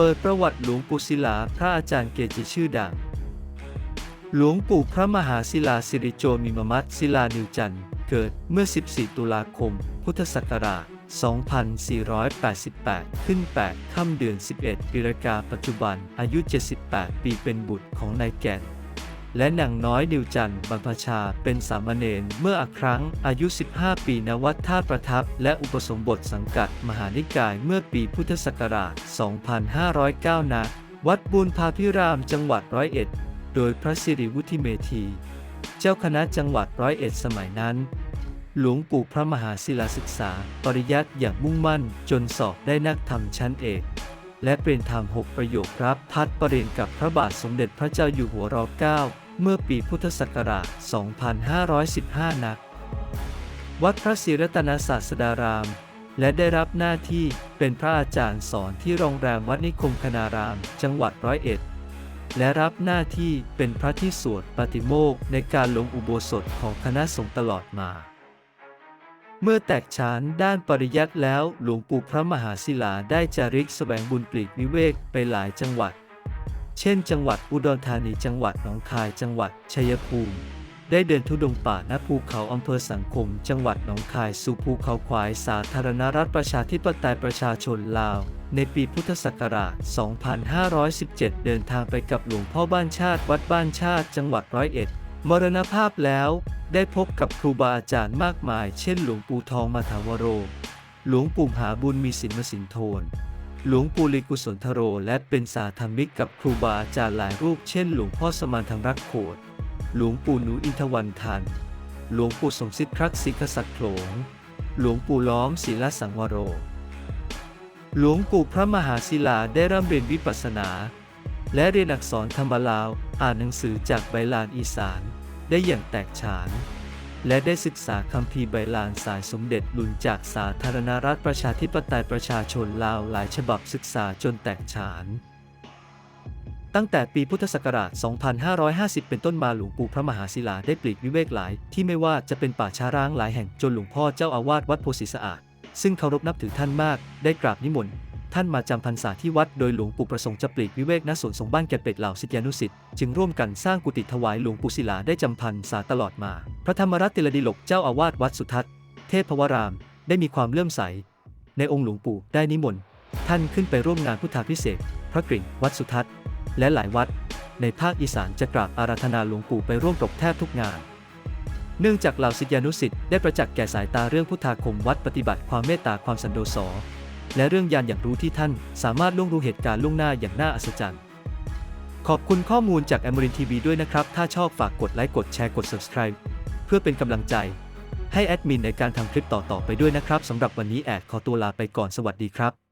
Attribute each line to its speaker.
Speaker 1: เปิดประวัติหลวงปู่ศิลาพระอาจารย์เกจิชื่อดัง หลวงปู่พระมหาศิลาสิริโจมิมมัตศิลานิวจันทร์เกิดเมื่อ 14 ตุลาคม พุทธศักราช 2488 ขึ้น 8 ค่ำเดือน 11 ปีรากาปัจจุบันอายุ 78 ปีเป็นบุตรของนายแก่น และนางน้อยนิวจันต์บรรพชาเป็นสามเณรเมื่ออครั้งอายุ 15 ปีณวัดท่าประทับ และอุปสมบทสังกัดมหานิกายเมื่อปีพุทธศักราช 2509ณวัดบุญพาพิรามจังหวัดร้อยเอ็ด โดยพระสิริวุฒิเมธี เจ้าคณะจังหวัดร้อยเอ็ดสมัยนั้น หลวงปู่พระมหาศิลาศึกษา ปริยัติอย่างมุ่งมั่นจนสอบได้นักธรรมชั้นเอก และเป็นธรรมหกประโยครับพัดประเด็นกับพระบาทสมเด็จพระเจ้าอยู่หัวรอเก้าเมื่อปีพุทธศักราช 2515 นัก วัดพระศรีรัตนศาสดาราม และได้รับหน้าที่เป็นพระอาจารย์สอนที่โรงแรมวัดนิคมคณาราม จังหวัดร้อยเอ็ด และรับหน้าที่เป็นพระที่สวดปฏิโมกในการลงอุโบสถของคณะสงฆ์ตลอดมา เมื่อแตกฉานด้านปริยัติแล้ว หลวงปู่พระมหาศิลาได้จาริกสแสวงบุญปลีกวิเวกไปหลายจังหวัด เช่น จังหวัดอุดรธานีจังหวัดหนองคายจังหวัดชัยภูมิ ได้เดินทุดงป่าณภูเขาอำเภอสังคม จังหวัดหนองคายสู่ภูเขาควายสาธารณรัฐประชาธิปไตยประชาชนลาว ในปีพุทธศักราช 2517 เดินทางไปกับหลวงพ่อบ้านชาติวัดบ้านชาติ จังหวัดร้อยเอ็ด มรณภาพแล้วได้พบกับครูบาอาจารย์มากมาย เช่น หลวงปู่ทองมาถาวโร หลวงปู่มหาบุญมีสินมสินโทน หลวงปู่ลิกุศลทโร และเป็นสาธรรมิกกับครูบาอาจารย์หลายรูป เช่น หลวงพ่อสมานธรรมรักโขดหลวงปู่หนูอินทวันทัน หลวงปู่สมศิษย์ครักษิกษัตริย์โขลง หลวงปู่ล้อมศิลสังวโร หลวงปู่พระมหาศิลาได้ร่ำเรียนวิปัสสนา และเรียนอักษรธรรมลาว อ่านหนังสือจากใบลานอีสาน ได้อย่างแตกฉาน และได้ศึกษาคัมภีร์ใบลานสายสมเด็จหลุนจากสาธารณรัฐประชาธิปไตยประชาชนลาวหลายฉบับศึกษาจนแตกฉาน ตั้งแต่ปีพุทธศักราช 2550 เป็นต้นมาหลวงปู่พระมหาศิลาได้ปลีกวิเวกหลาย ที่ไม่ว่าจะเป็นป่าช้าร้างหลายแห่งจนหลวงพ่อเจ้าอาวาสวัดโพธิสะอาดซึ่งเคารพนับถือท่านมาก ได้กราบนิมนต์ ท่านมาจำพรรษาที่วัดโดยหลวงปู่ประสงค์จะปลีกวิเวกณสวนสงฆ์บ้านแก่เป็ดเหล่าศิษยานุศิษย์จึงร่วมกันสร้างกุฏิถวายหลวงปู่ศิลาได้จำพรรษาตลอดมา พระธรรมรัตน์ติลดิลกเจ้าอาวาสวัดสุทัศน์ เทพวรามได้มีความเลื่อมใส ในองค์หลวงปู่ได้นิมนต์ท่านขึ้นไปร่วมงานพุทธาพิเศษพระกริ่งวัดสุทัศน์ และหลายวัด ในภาคอีสานจะกราบอาราธนาหลวงปู่ไปร่วมปรบแทบทุกงาน เนื่องจากเหล่าศิษยานุศิษย์ได้ประจักษ์แก่สายตาเรื่องพุทธาคมวัดปฏิบัติความเมตตาความสันโดษ และเรื่องยานอย่างรู้ที่ท่าน สามารถล่วงรู้เหตุการณ์ล่วงหน้าอย่างน่าอัศจรรย์ ขอบคุณข้อมูลจากแอมรินทีวีด้วยนะครับ ถ้าชอบฝากกดไลค์กดแชร์กด subscribe เพื่อเป็นกำลังใจ ให้แอดมินในการทำคลิปต่อๆไปด้วยนะครับสำหรับวันนี้แอดขอตัวลาไปก่อนสวัสดีครับ